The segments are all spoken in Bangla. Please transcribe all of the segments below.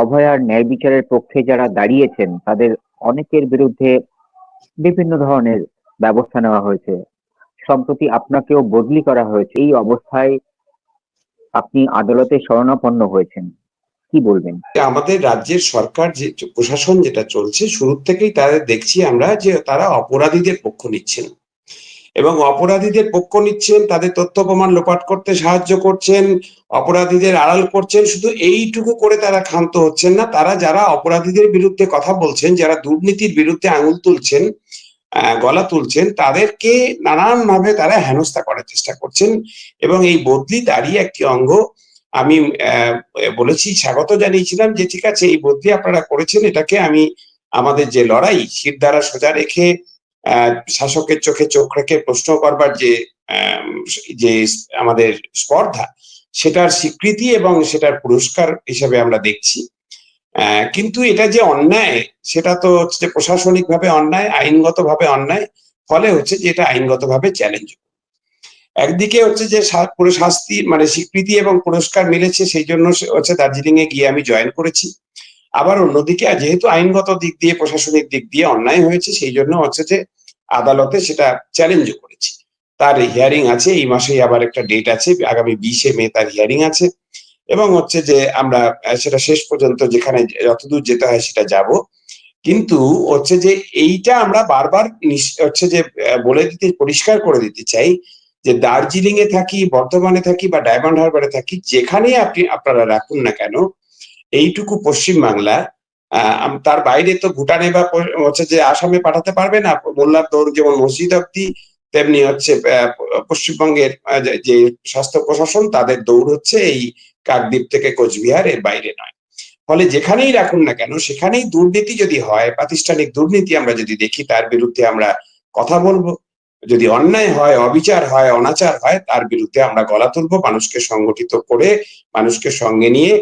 অভয়ার ন্যায় বিচারের পক্ষে যারা দাঁড়িয়েছেন, তাদের অনেকের বিরুদ্ধে বিভিন্ন ধরনের ব্যবস্থা নেওয়া হয়েছে। সম্প্রতি আপনাকেও বদলি করা হয়েছে। এই অবস্থায় আপনি আদালতে শরণাপন্ন হয়েছেন। কি বলবেন? আমাদের রাজ্যের সরকার যে প্রশাসন যেটা চলছে, শুরু থেকেই তাদের দেখছি আমরা যে তারা অপরাধীদের পক্ষ নিচ্ছেন এবং অপরাধীদের পক্ষ নিচ্ছেন, তাদের তথ্য প্রমাণ লোপাট করতে সাহায্য করছেন, অপরাধীদের আড়াল করছেন, শুধু এইটুকু করে তারা ক্ষান্ত হচ্ছেন না, তারা যারা অপরাধীদের বিরুদ্ধে কথা বলছেন, যারা দুর্নীতির বিরুদ্ধে আঙুল তুলছেন গলা তুলছেন, তাদেরকে নানান ভাবে তারা হেনস্থা করার চেষ্টা করছেন এবং এই বদলি তারই একটি অঙ্গ আমি বলেছি, স্বাগত জানিয়েছিলাম যে ঠিক আছে, এই বদলি আপনারা করেছেন, এটাকে আমি আমাদের যে লড়াই শির দ্বারা সোজা রেখে শাসকের চোখে চোখ রেখে প্রশ্ন করবার যে যে আমাদের স্পর্ধা, সেটার স্বীকৃতি এবং সেটার পুরস্কার হিসেবে আমরা দেখছি। কিন্তু এটা যে অন্যায়, সেটা তো হচ্ছে যে প্রশাসনিক ভাবে অন্যায় আইনগত ভাবে অন্যায়, ফলে হচ্ছে যে এটা আইনগত ভাবে চ্যালেঞ্জ একদিকে হচ্ছে যে পুরো শাস্তি মানে স্বীকৃতি এবং পুরস্কার মিলেছে, সেই জন্য হচ্ছে দার্জিলিং এ গিয়ে আমি জয়েন করেছি। আবার অন্যদিকে, যেহেতু আইনগত দিক দিয়ে, প্রশাসনিক দিক দিয়ে অন্যায় হয়েছে, সেই জন্য হচ্ছে যে আদালতে সেটা চ্যালেঞ্জ করেছি। তার হিয়ারিং আছে, এই মাসেই আবার একটা ডেট আছে, আগামী বিশে মে তার হিয়ারিং আছে। এবং হচ্ছে যে আমরা সেটা শেষ পর্যন্ত যেখানে যতদূর যেতে হয় সেটা যাব। কিন্তু হচ্ছে যে এইটা আমরা বারবার হচ্ছে যে বলে দিতে, পরিষ্কার করে দিতে চাই যে দার্জিলিং এ থাকি, বর্ধমানে থাকি বা ডায়মন্ড হারবারে থাকি যেখানে আপনি, আপনারা রাখুন না কেন, এইটুকু পশ্চিম বাংলা তার বাইরে তো ভুটানে বা হচ্ছে যে আসামে পাঠাতে পারবে না। মোল্লার দৌড় যেমন মসজিদ অব্দি তেমনি হচ্ছে পশ্চিমবঙ্গের যে স্বাস্থ্য প্রশাসন, তাদের দৌড় হচ্ছে এই কাকদ্বীপ থেকে কোচবিহার এর বাইরে নয়। ফলে যেখানেই রাখুন না কেন, সেখানেই দুর্নীতি যদি হয়, প্রাতিষ্ঠানিক দুর্নীতি আমরা যদি দেখি, তার বিরুদ্ধে আমরা কথা বলব। যদি অন্যায় হয়, অবিচার হয়, অনাচার হয়, তার বিরুদ্ধে আমরা গলা তুলবো। মানুষকে সংগঠিত করে, মানুষকে সঙ্গে নিয়ে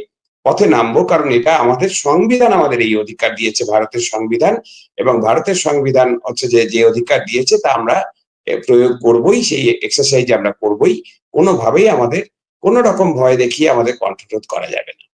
পথে নামবো, কারণ এটা আমাদের সংবিধান আমাদের এই অধিকার দিয়েছে, ভারতের সংবিধান। এবং ভারতের সংবিধান হচ্ছে যে যে অধিকার দিয়েছে, তা আমরা প্রয়োগ করবই, সেই এক্সারসাইজ আমরা করবই। কোনোভাবেই আমাদের কোনো রকম ভয় দেখিয়ে আমাদের কণ্ঠরোধ করা যাবে না।